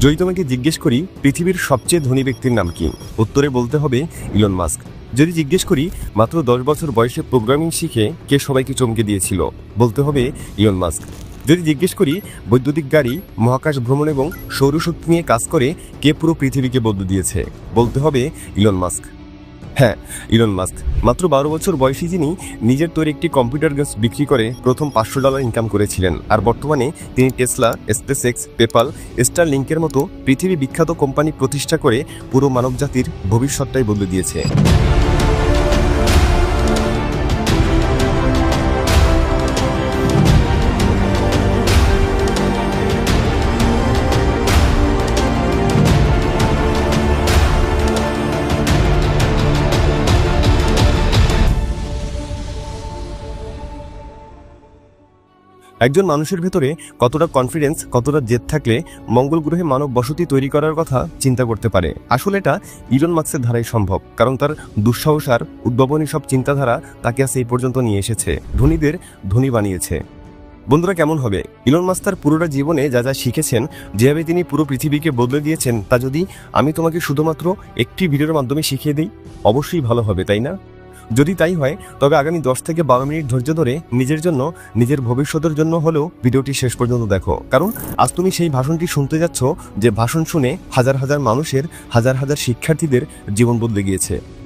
যদি তোমাকে জিজ্ঞেস করি, পৃথিবীর সবচেয়ে ধনী ব্যক্তির নাম কি? উত্তরে বলতে হবে ইলন মাস্ক। যদি জিজ্ঞেস করি, মাত্র দশ বছর বয়সে প্রোগ্রামিং শিখে কে সবাইকে চমকে দিয়েছিল? বলতে হবে ইলন মাস্ক। যদি জিজ্ঞেস করি, বৈদ্যুতিক গাড়ি, মহাকাশ ভ্রমণ এবং সৌরশক্তি নিয়ে কাজ করে কে পুরো পৃথিবীকে বদলে দিয়েছে? বলতে হবে ইলন মাস্ক। হ্যাঁ ইলন মাস্ক মাত্র বারো বছর বয়সী যিনি নিজের তৈরি একটি কম্পিউটার গেমস বিক্রি করে প্রথম পাঁচশো ডলার ইনকাম করেছিলেন। আর বর্তমানে তিনি টেসলা স্পেস এক্স পেপাল স্টার লিঙ্কের মতো পৃথিবী বিখ্যাত কোম্পানি প্রতিষ্ঠা করে পুরো মানবজাতির ভবিষ্যৎটাই বদলে দিয়েছে। একজন মানুষের ভেতরে কতটা কনফিডেন্স কতটা জেদ থাকলে মঙ্গল গ্রহে মানব বসতি তৈরি করার কথা চিন্তা করতে পারে। আসলে এটা ইলন মার্কসের ধারাই সম্ভব, কারণ তার দুঃসাহস আর উদ্ভাবনী সব চিন্তাধারা তাকে আজ এই পর্যন্ত নিয়ে এসেছে। ধনীদের ধনী বানিয়েছে। বন্ধুরা, কেমন হবে? ইলন মাস্ক তার পুরোটা জীবনে যা যা শিখেছেন, যেভাবে তিনি পুরো পৃথিবীকে বদলে দিয়েছেন, তা যদি আমি তোমাকে শুধুমাত্র একটি ভিডিওর মাধ্যমে শিখিয়ে দিই, অবশ্যই ভালো হবে, তাই না? যদি তাই হয়, তবে আগামী দশ থেকে বারো মিনিট ধৈর্য ধরে নিজের জন্য, নিজের ভবিষ্যতের জন্য হলেও ভিডিওটি শেষ পর্যন্ত দেখো। কারণ, আজ তুমি সেই ভাষণটি শুনতে যাচ্ছ যে ভাষণ শুনে হাজার হাজার মানুষের, হাজার হাজার শিক্ষার্থীদের জীবন বদলে গিয়েছে।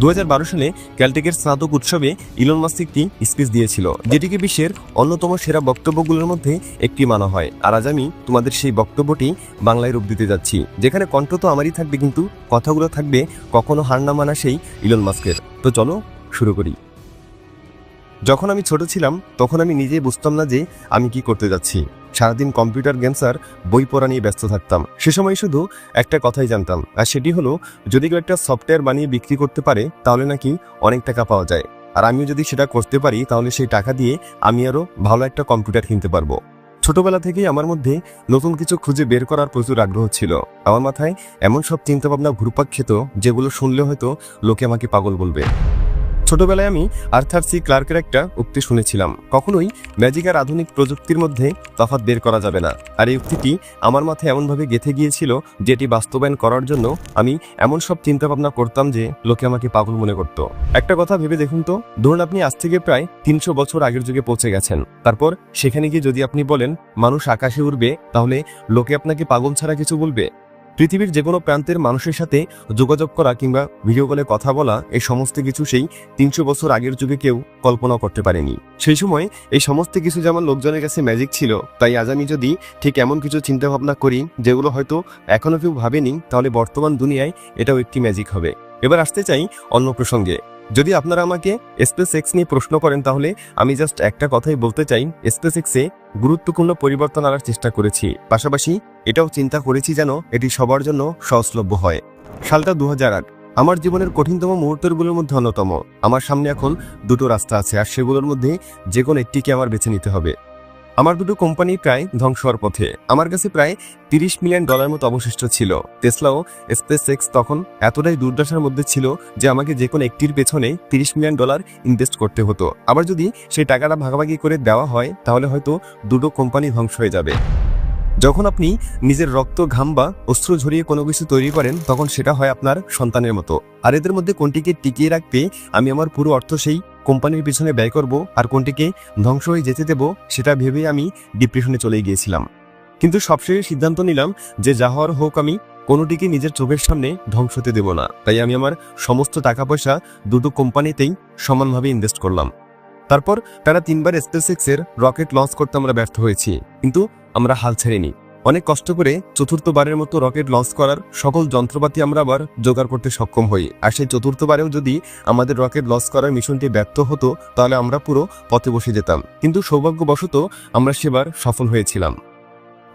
দু হাজার বারো সালে ক্যালটেকের স্নাতক উৎসবে ইলন মাস্ক একটি স্পিচ দিয়েছিল। যেটিকে বিশ্বের অন্যতম সেরা বক্তব্যগুলোর মধ্যে একটি মানা হয়। আর আজ আমি তোমাদের সেই বক্তব্যটি বাংলায় রূপ দিতে যাচ্ছি, যেখানে কণ্ঠ তো আমারই থাকবে কিন্তু কথাগুলো থাকবে কখনো হার না মানা সেই ইলন মাস্কের। তো চলো শুরু করি। যখন আমি ছোট ছিলাম, তখন আমি নিজেই বুঝতাম না যে আমি কি করতে যাচ্ছি। সারাদিন কম্পিউটার গেমস আর বই পড়া নিয়ে ব্যস্ত থাকতাম। সে সময় শুধু একটা কথাই জানতাম, আর সেটি হলো, যদি কেউ একটা সফটওয়্যার বানিয়ে বিক্রি করতে পারে, তাহলে নাকি অনেক টাকা পাওয়া যায়। আর আমিও যদি সেটা করতে পারি, তাহলে সেই টাকা দিয়ে আমি আরও ভালো একটা কম্পিউটার কিনতে পারব। ছোটবেলা থেকেই আমার মধ্যে নতুন কিছু খুঁজে বের করার প্রচুর আগ্রহ ছিল। আমার মাথায় এমন সব চিন্তাভাবনা ঘুরপাক খেত, যেগুলো শুনলে হয়তো লোকে আমাকে পাগল বলবে। ছোটবেলায় আমি আর্থার সি ক্লার্কের একটা উক্তি শুনেছিলাম। কখনোই ম্যাজিক আর আধুনিক প্রযুক্তির মধ্যে তফাৎ বের করা যাবে না। আর এই উক্তিটি আমার মাথায় এমনভাবে গেঁথে গিয়েছিল যেটি বাস্তবায়ন করার জন্য আমি এমন সব চিন্তাভাবনা করতাম যে লোকে আমাকে পাগল মনে করত। একটা কথা ভেবে দেখুন তো, ধরুন আপনি আজ থেকে প্রায় তিনশো বছর আগের যুগে পৌঁছে গেছেন। তারপর সেখানে গিয়ে যদি আপনি বলেন, মানুষ আকাশে উড়বে, তাহলে লোকে আপনাকে পাগল ছাড়া কিছু বলবে? পৃথিবীর যে কোনো প্রান্তের মানুষের সাথে যোগাযোগ করা কিংবা ভিডিও কলে কথা বলা, এই সমস্ত কিছু সেই তিনশো বছর আগের যুগে কেউ কল্পনা করতে পারেনি। সেই সময় এই সমস্ত কিছু যেমন লোকজনের কাছে ম্যাজিক ছিল, তাই আজ আমি যদি ঠিক এমন কিছু চিন্তাভাবনা করি, যেগুলো হয়তো এখনও কেউ ভাবেনি, তাহলে বর্তমান দুনিয়ায় এটাও একটি ম্যাজিক হবে। এবার আসতে চাই অন্য প্রসঙ্গে। যদি আপনারা আমাকে স্পেস এক্স নিয়ে প্রশ্ন করেন, তাহলে আমি জাস্ট একটা কথাই বলতে চাই। স্পেস এক্সে গুরুত্বপূর্ণ পরিবর্তন আনার চেষ্টা করেছি। পাশাপাশি এটাও চিন্তা করেছি যেন এটি সবার জন্য সহজলভ্য হয়। সালটা দু হাজার আট। আমার জীবনের কঠিনতম মুহূর্তগুলোর মধ্যে অন্যতম। আমার সামনে এখন দুটো রাস্তা আছে, আর সেগুলোর মধ্যে যে কোনো একটিকে আমার বেছে নিতে হবে। আমার দুটো কোম্পানি প্রায় ধ্বংস হওয়ার পথে। আমার কাছে প্রায় তিরিশ মিলিয়ন ডলার মতো অবশিষ্ট ছিল। টেসলাও স্পেস এক্স তখন এতটাই দুর্দশার মধ্যে ছিল যে আমাকে যে কোনো একটির পেছনে তিরিশ মিলিয়ন ডলার ইনভেস্ট করতে হতো। আবার যদি সেই টাকাটা ভাগাভাগি করে দেওয়া হয়, তাহলে হয়তো দুটো কোম্পানি ধ্বংস হয়ে যাবে। যখন আপনি নিজের রক্ত, ঘাম বা অস্ত্র ঝরিয়ে কোনো কিছু তৈরি করেন, তখন সেটা হয় আপনার সন্তানের মতো। আর এদের মধ্যে কোনটিকে টিকিয়ে রাখতে আমি আমার পুরো অর্থ সেই কোম্পানির পিছনে ব্যয় করব আর কোনটিকে ধ্বংস হয়ে যেতে দেব, সেটা ভেবে আমি ডিপ্রেশনে চলে গিয়েছিলাম। কিন্তু সবশেষে সিদ্ধান্ত নিলাম যে যা হওয়ার হোক আমি কোনোটিকে নিজের চোখের সামনে ধ্বংস হতে দেব না। তাই আমি আমার সমস্ত টাকা পয়সা দুটো কোম্পানিতেই সমানভাবে ইনভেস্ট করলাম। তারপর তারা তিনবার স্পেস এর রকেট লঞ্চ করতে আমরা ব্যর্থ হয়েছি। কিন্তু আমরা হাল ছেড়েনি। অনেক কষ্ট করে চতুর্থবারের মতো রকেট লঞ্চ করার সকল যন্ত্রপাতি আমরা আবার জোগাড় করতে সক্ষম হই। আর সেই চতুর্থবারেও যদি আমাদের রকেট লঞ্চ করার মিশনটি ব্যর্থ হতো, তাহলে আমরা পুরো পথে বসে যেতাম। কিন্তু সৌভাগ্যবশত আমরা সেবার সফল হয়েছিলাম।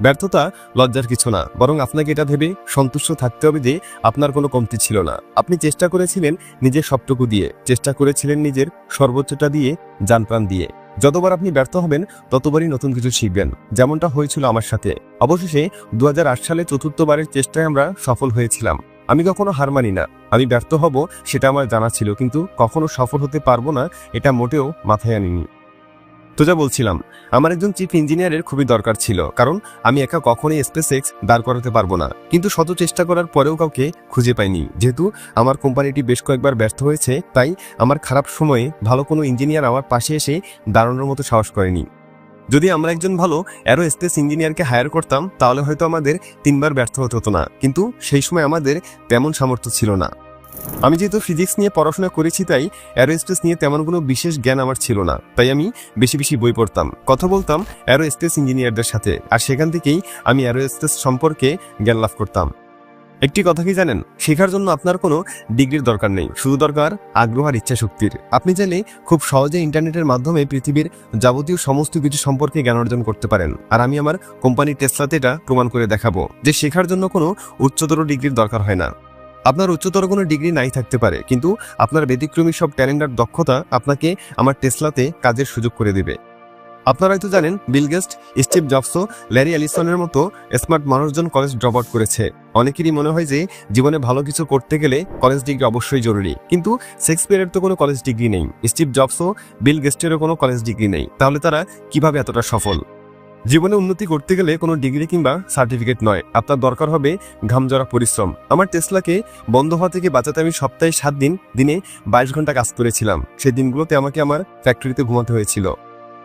ব্যর্থতা লজ্জার কিছু না, বরং আপনাকে এটা ভেবে সন্তুষ্ট থাকতে হবে যে আপনার কোনো কমতি ছিল না। আপনি চেষ্টা করেছিলেন নিজের সবটুকু দিয়ে, চেষ্টা করেছিলেন নিজের সর্বোচ্চটা দিয়ে যানপ্রাণ দিয়ে। যতবার আপনি ব্যর্থ হবেন, ততবারই নতুন কিছু শিখবেন। যেমনটা হয়েছিল আমার সাথে। অবশেষে দু হাজার আট সালে চতুর্থবারের চেষ্টায় আমরা সফল হয়েছিলাম। আমি কখনো হার মানি না। আমি ব্যর্থ হব, সেটা আমার জানা ছিল, কিন্তু কখনো সফল হতে পারব না, এটা মোটেও মাথায় আনিনি। তো যা বলছিলাম, আমার একজন চিফ ইঞ্জিনিয়ারের খুবই দরকার ছিল, কারণ আমি একা কখনোই স্পেস এক্স দাঁড় করাতে পারব না। কিন্তু শত চেষ্টা করার পরেও কাউকে খুঁজে পাইনি। যেহেতু আমার কোম্পানিটি বেশ কয়েকবার ব্যর্থ হয়েছে, তাই আমার খারাপ সময়ে ভালো কোনো ইঞ্জিনিয়ার আমার পাশে এসে দাঁড়ানোর মতো সাহস করেনি। যদি আমরা একজন ভালো অ্যারো স্পেস ইঞ্জিনিয়ারকে হায়ার করতাম, তাহলে হয়তো আমাদের তিনবার ব্যর্থ হতে হতো না। কিন্তু সেই সময় আমাদের তেমন সামর্থ্য ছিল না। আমি যেহেতু ফিজিক্স নিয়ে পড়াশোনা করেছি তাই অ্যারোস্পেস নিয়ে তেমন কোনো বিশেষ জ্ঞান আমার ছিল না। তাই আমি বেশি বেশি বই পড়তাম। কথা বলতাম অ্যারোস্পেস ইঞ্জিনিয়ারদের সাথে। আর সেখান থেকেই আমি অ্যারোস্পেস সম্পর্কে জ্ঞান লাভ করতাম। একটি কথা কি জানেন? শেখার জন্য আপনার কোনো ডিগ্রির দরকার নেই। শুধু দরকার আগ্রহ আর ইচ্ছা শক্তির আপনি চাইলে খুব সহজে ইন্টারনেটের মাধ্যমে পৃথিবীর যাবতীয় সমস্ত কিছু সম্পর্কে জ্ঞান অর্জন করতে পারেন। আর আমি আমার কোম্পানি টেসলাতে এটা প্রমাণ করে দেখাবো যে শেখার জন্য কোনো উচ্চতর ডিগ্রির দরকার হয় না। আপনার উচ্চতর কোনো ডিগ্রি নাই থাকতে পারে, কিন্তু আপনার ব্যতিক্রমী সব ট্যালেন্ট আর দক্ষতা আপনাকে আমার টেসলাতে কাজের সুযোগ করে দেবে। আপনারা হয়তো জানেন বিল গেস্ট স্টিভ জবসও ল্যারি অ্যালিসনের মতো স্মার্ট মানুষজন কলেজ ড্রপ আউট করেছে। অনেকেরই মনে হয় যে, জীবনে ভালো কিছু করতে গেলে কলেজ ডিগ্রি অবশ্যই জরুরি। কিন্তু শেক্সপিয়ারের তো কোনো কলেজ ডিগ্রি নেই স্টিভ জবসও বিল গেস্টেরও কোনো কলেজ ডিগ্রি নেই। তাহলে তারা কীভাবে এতটা সফল? জীবনে উন্নতি করতে গেলে কোনো ডিগ্রি কিংবা সার্টিফিকেট নয়। আপনার দরকার হবে ঘামজরা পরিশ্রম। আমার টেসলাকে বন্ধ হওয়া থেকে বাঁচাতে আমি সপ্তাহে সাত দিন, দিনে বাইশ ঘণ্টা কাজ করেছিলাম। সেই দিনগুলোতে আমাকে আমার ফ্যাক্টরিতে ঘুমাতে হয়েছিল।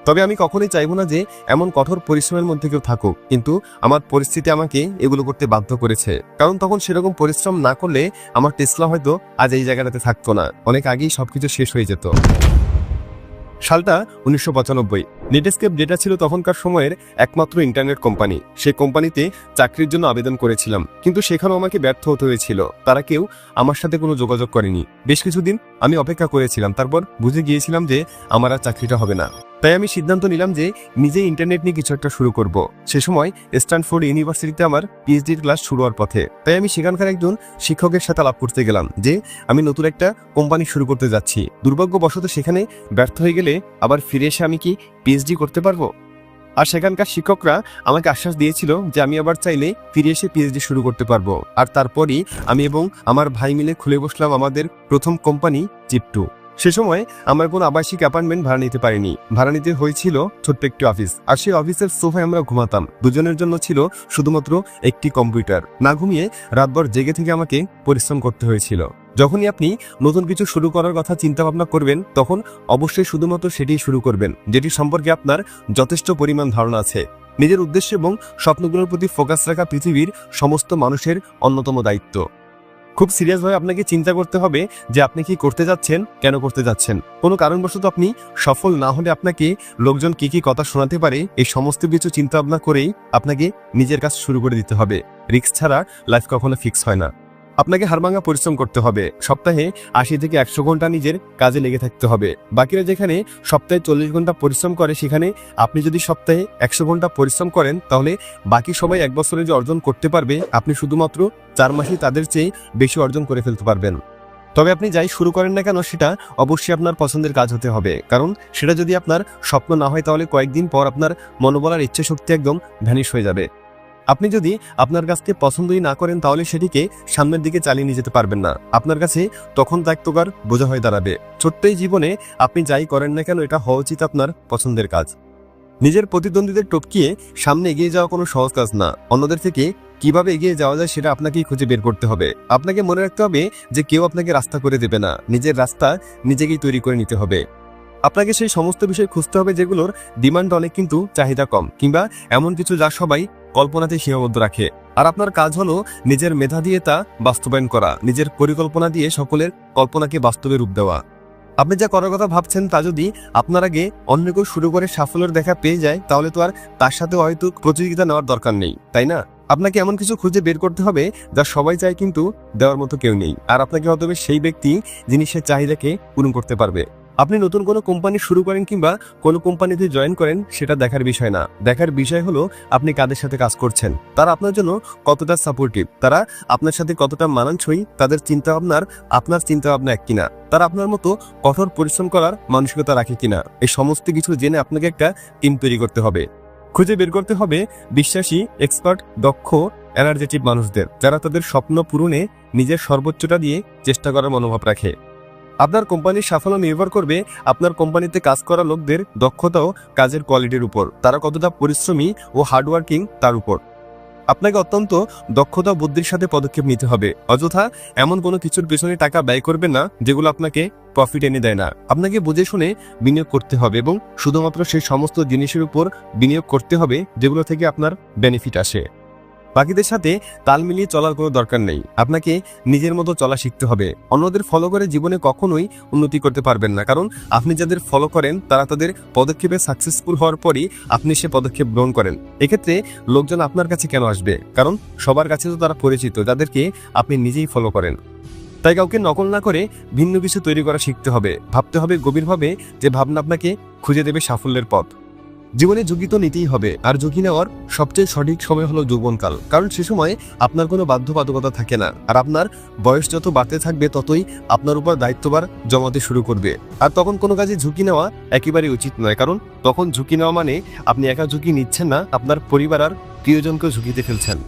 তবে আমি কখনোই চাইব না যে এমন কঠোর পরিশ্রমের মধ্যে কেউ থাকুক, কিন্তু আমার পরিস্থিতি আমাকে এগুলো করতে বাধ্য করেছে। কারণ তখন সেরকম পরিশ্রম না করলে আমার টেসলা হয়তো আজ এই জায়গাটাতে থাকতো না। অনেক আগেই সবকিছু শেষ হয়ে যেত। সালটা উনিশশো পঁচানব্বই। নেটেস্কেপ ডেটা ছিল তখনকার সময়ের একমাত্র ইন্টারনেট কোম্পানি সে কোম্পানিতে চাকরির জন্য আবেদন করেছিলাম। কিন্তু সেখানেও আমাকে ব্যর্থ হতে হয়েছিল। তারা কেউ আমার সাথে কোনো যোগাযোগ করেনি। বেশ কিছুদিন আমি অপেক্ষা করেছিলাম। তারপর বুঝে গিয়েছিলাম যে আমার আর চাকরিটা হবে না। তাই আমি সিদ্ধান্ত নিলাম যে নিজে ইন্টারনেট নিয়ে কিছু একটা শুরু করব। সে সময় স্ট্যানফোর্ড ইউনিভার্সিটিতে আমার পিএইচডির ক্লাস শুরু হওয়ার পথে। তাই আমি সেখানকার একজন শিক্ষকের সাথে আলাপ করতে গেলাম যে আমি নতুন একটা কোম্পানি শুরু করতে যাচ্ছি। দুর্ভাগ্যবশত সেখানে ব্যর্থ হয়ে গেলে আবার ফিরে এসে আমি কি পিএইচডি করতে পারব? আর সেখানকার শিক্ষকরা আমাকে আশ্বাস দিয়েছিল যে আমি আবার চাইলে ফিরে এসে পিএইচডি শুরু করতে পারব। আর তারপরই আমি এবং আমার ভাই মিলে খুলে বসলাম আমাদের প্রথম কোম্পানি চিপটু সে সময় আমার কোনো আবাসিক অ্যাপার্টমেন্ট ভাড়া নিতে পারিনি। ভাড়া নিতে হয়েছিল ছোট্ট একটি অফিস। আর সেই অফিসের সোফায় আমরা ঘুমাতাম। দুজনের জন্য ছিল শুধুমাত্র একটি কম্পিউটার। না ঘুমিয়ে রাতভর জেগে থেকে আমাকে পরিশ্রম করতে হয়েছিল। যখনই আপনি নতুন কিছু শুরু করার কথা চিন্তা ভাবনা করবেন, তখন অবশ্যই শুধুমাত্র সেটিই শুরু করবেন, যেটি সম্পর্কে আপনার যথেষ্ট পরিমাণ ধারণা আছে। নিজের উদ্দেশ্য এবং স্বপ্নগুলোর প্রতি ফোকাস রাখা পৃথিবীর সমস্ত মানুষের অন্যতম দায়িত্ব। খুব সিরিয়াসভাবে আপনাকে চিন্তা করতে হবে যে আপনি কি করতে যাচ্ছেন, কেন করতে যাচ্ছেন। কোনো কারণবশত আপনি সফল না হলে আপনাকে লোকজন কি কি কথা শোনাতে পারে, এই সমস্ত কিছু চিন্তা ভাবনা করেই আপনাকে নিজের কাজ শুরু করে দিতে হবে। রিস্ক ছাড়া লাইফ কখনো ফিক্স হয় না। আপনাকে হারভাঙা পরিশ্রম করতে হবে। সপ্তাহে আশি থেকে একশো ঘণ্টা নিজের কাজে লেগে থাকতে হবে। বাকিরা যেখানে সপ্তাহে চল্লিশ ঘণ্টা পরিশ্রম করে, সেখানে আপনি যদি সপ্তাহে একশো ঘণ্টা পরিশ্রম করেন, তাহলে বাকি সবাই এক বছরে যে অর্জন করতে পারবে, আপনি শুধুমাত্র চার মাসেই তাদের চেয়ে বেশি অর্জন করে ফেলতে পারবেন। তবে আপনি যাই শুরু করেন না কেন, সেটা অবশ্যই আপনার পছন্দের কাজ হতে হবে। কারণ সেটা যদি আপনার স্বপ্ন না হয়, তাহলে কয়েকদিন পর আপনার মনোবলার ইচ্ছে শক্তি একদম ভ্যানিশ হয়ে যাবে। আপনি যদি আপনার কাছকে পছন্দই না করেন, তাহলে সেটিকে সামনের দিকে চালিয়ে নিয়ে যেতে পারবেন না। আপনার কাছে তখন দায়িত্বকার বোঝা হয়ে দাঁড়াবে। ছোট্ট এই জীবনে আপনি যাই করেন না কেন, এটা হওয়া উচিত আপনার পছন্দের কাজ। নিজের প্রতিদ্বন্দ্বীদের টপকিয়ে সামনে এগিয়ে যাওয়া কোনো সহজ কাজ না। অন্যদের থেকে কীভাবে এগিয়ে যাওয়া যায় সেটা আপনাকেই খুঁজে বের করতে হবে। আপনাকে মনে রাখতে হবে যে কেউ আপনাকে রাস্তা করে দেবে না। নিজের রাস্তা নিজেকেই তৈরি করে নিতে হবে। আপনাকে সেই সমস্ত বিষয় খুঁজতে হবে যেগুলোর ডিমান্ড অনেক কিন্তু চাহিদা কম, কিংবা এমন কিছু যা সবাই কল্পনাতে সীমাবদ্ধ রাখে। আর আপনার কাজ হলো নিজের মেধা দিয়ে তা বাস্তবায়ন করা, নিজের পরিকল্পনা দিয়ে সকলের কল্পনাকে বাস্তবে রূপ দেওয়া। আপনি যা করার কথা ভাবছেন তা যদি আপনার আগে অন্য কেউ শুরু করে সাফল্যের দেখা পেয়ে যায়, তাহলে তো আর তার সাথে হয়তো প্রতিযোগিতা নেওয়ার দরকার নেই, তাই না? আপনাকে এমন কিছু খুঁজে বের করতে হবে যা সবাই চায় কিন্তু দেওয়ার মতো কেউ নেই। আর আপনাকে হবে সেই ব্যক্তি যিনি সে চাহিদাকে পূরণ করতে পারবে। আপনি নতুন কোনো কোম্পানি শুরু করেন কিংবা কোনো কোম্পানিতে জয়েন করেন, সেটা দেখার বিষয় না। দেখার বিষয় হলো, আপনি কাদের সাথে কাজ করছেন। তারা আপনার জন্য কতটা সাপোর্টিভ তারা আপনার সাথে কতটা মানানসই? তাদের চিন্তা ভাবনার আপনার চিন্তা ভাবনা এক কিনা? তারা আপনার মতো কঠোর পরিশ্রম করার মানসিকতা রাখে কিনা? এই সমস্ত কিছু জেনে আপনাকে একটা টিম তৈরি করতে হবে। খুঁজে বের করতে হবে বিশ্বাসী এক্সপার্ট দক্ষ এনার্জেটিক মানুষদের। যারা তাদের স্বপ্ন পূরণে নিজের সর্বোচ্চটা দিয়ে চেষ্টা করার মনোভাব রাখে। আপনার কোম্পানির সাফল্য নির্ভর করবে আপনার কোম্পানিতে কাজ করা লোকদের দক্ষতা ও কাজের কোয়ালিটির উপর। তারা কতটা পরিশ্রমী ও হার্ডওয়ার্কিং তার উপর। আপনাকে অত্যন্ত দক্ষতা বুদ্ধির সাথে পদক্ষেপ নিতে হবে। অযথা এমন কোনো কিছুর পেছনে টাকা ব্যয় করবেন না যেগুলো আপনাকে প্রফিট এনে দেয় না। আপনাকে বুঝে শুনে বিনিয়োগ করতে হবে এবং শুধুমাত্র সেই সমস্ত জিনিসের উপর বিনিয়োগ করতে হবে যেগুলো থেকে আপনার বেনিফিট আসে। বাকিদের সাথে তাল মিলিয়ে চলার কোনো দরকার নেই। আপনাকে নিজের মতো চলা শিখতে হবে। অন্যদের ফলো করে জীবনে কখনোই উন্নতি করতে পারবেন না। কারণ আপনি যাদের ফলো করেন, তারা তাদের পদক্ষেপে সাকসেসফুল হওয়ার পরই আপনি সে পদক্ষেপ গ্রহণ করেন। এক্ষেত্রে লোকজন আপনার কাছে কেন আসবে? কারণ সবার কাছে তো তারা পরিচিত, যাদেরকে আপনি নিজেই ফলো করেন। তাই কাউকে নকল না করে ভিন্ন কিছু তৈরি করা শিখতে হবে। ভাবতে হবে গভীরভাবে যে ভাবনা আপনাকে খুঁজে দেবে সাফল্যের পথ। জীবনে ঝুঁকি তো নিতেই হবে, আর ঝুঁকি নেওয়ার সবচেয়ে সঠিক সময় হলো যৌবনকাল। কারণ সে সময় আপনার কোনো বাধ্যবাধকতা থাকে না, আর আপনার বয়স যত বাড়তে থাকবে, ততই আপনার উপর দায়িত্ববার জমাতে শুরু করবে। আর তখন কোনো কাজে ঝুঁকি নেওয়া একেবারেই উচিত নয়, কারণ তখন ঝুঁকি নেওয়া মানে আপনি একা ঝুঁকি নিচ্ছেন না, আপনার পরিবার আর প্রিয়জনকেও ঝুঁকিতে ফেলছেন।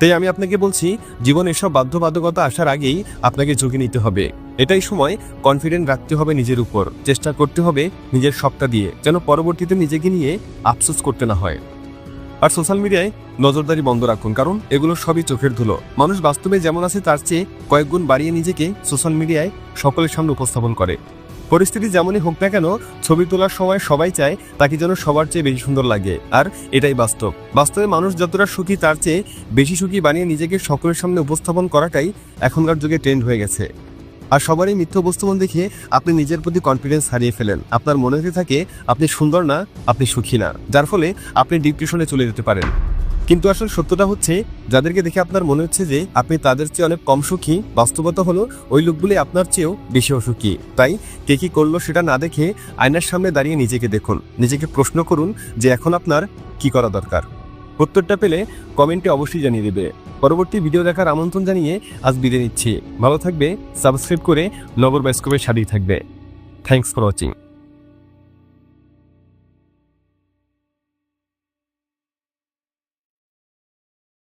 তাই আমি আপনাকে বলছি, জীবন এসব বাধ্যবাধকতা আসার আগেই আপনাকে ঝুঁকি নিতে হবে। এটাই সময় কনফিডেন্ট রাখতে হবে নিজের উপর। চেষ্টা করতে হবে নিজের সবটা দিয়ে, যেন পরবর্তীতে নিজেকে নিয়ে আফসোস করতে না হয়। আর সোশ্যাল মিডিয়ায় নজরদারি বন্ধ রাখুন, কারণ এগুলো সবই চোখের ধুলো। মানুষ বাস্তবে যেমন আছে, তার চেয়ে কয়েকগুণ বাড়িয়ে নিজেকে সোশ্যাল মিডিয়ায় সকলের সামনে উপস্থাপন করে। পরিস্থিতি যেমনই হোক না কেন, ছবি তোলার সময় সবাই চায় তাকে যেন সবার চেয়ে বেশি সুন্দর লাগে। আর এটাই বাস্তব। বাস্তবে মানুষ যতটা সুখী তার চেয়ে বেশি সুখী বানিয়ে নিজেকে সকলের সামনে উপস্থাপন করাটাই এখনকার যুগে ট্রেন্ড হয়ে গেছে। আর সবারই মিথ্য উপস্থাপন দেখে আপনি নিজের প্রতি কনফিডেন্স হারিয়ে ফেলেন। আপনার মনে হতে থাকে, আপনি সুন্দর না, আপনি সুখী না। যার ফলে আপনি ডিপ্রেশনে চলে যেতে পারেন। কিন্তু আসলে সত্যটা হচ্ছে, যাদেরকে দেখে আপনার মনে হচ্ছে যে আপনি তাদের চেয়ে অনেক কম সুখী, বাস্তবতা হলো ওই লোকগুলি আপনার চেয়েও বেশি অসুখী। তাই কে কি করল সেটা না দেখে আয়নার সামনে দাঁড়িয়ে নিজেকে দেখুন। নিজেকে প্রশ্ন করুন যে এখন আপনার কি করা দরকার। উত্তরটা পেলে কমেন্টে অবশ্যই জানিয়ে দেবে। পরবর্তী ভিডিও দেখার আমন্ত্রণ জানিয়ে আজ বিদায় নিচ্ছি। ভালো থাকবে, সাবস্ক্রাইব করে নগর বাস্কপের সাথেই থাকবে। Thanks for watching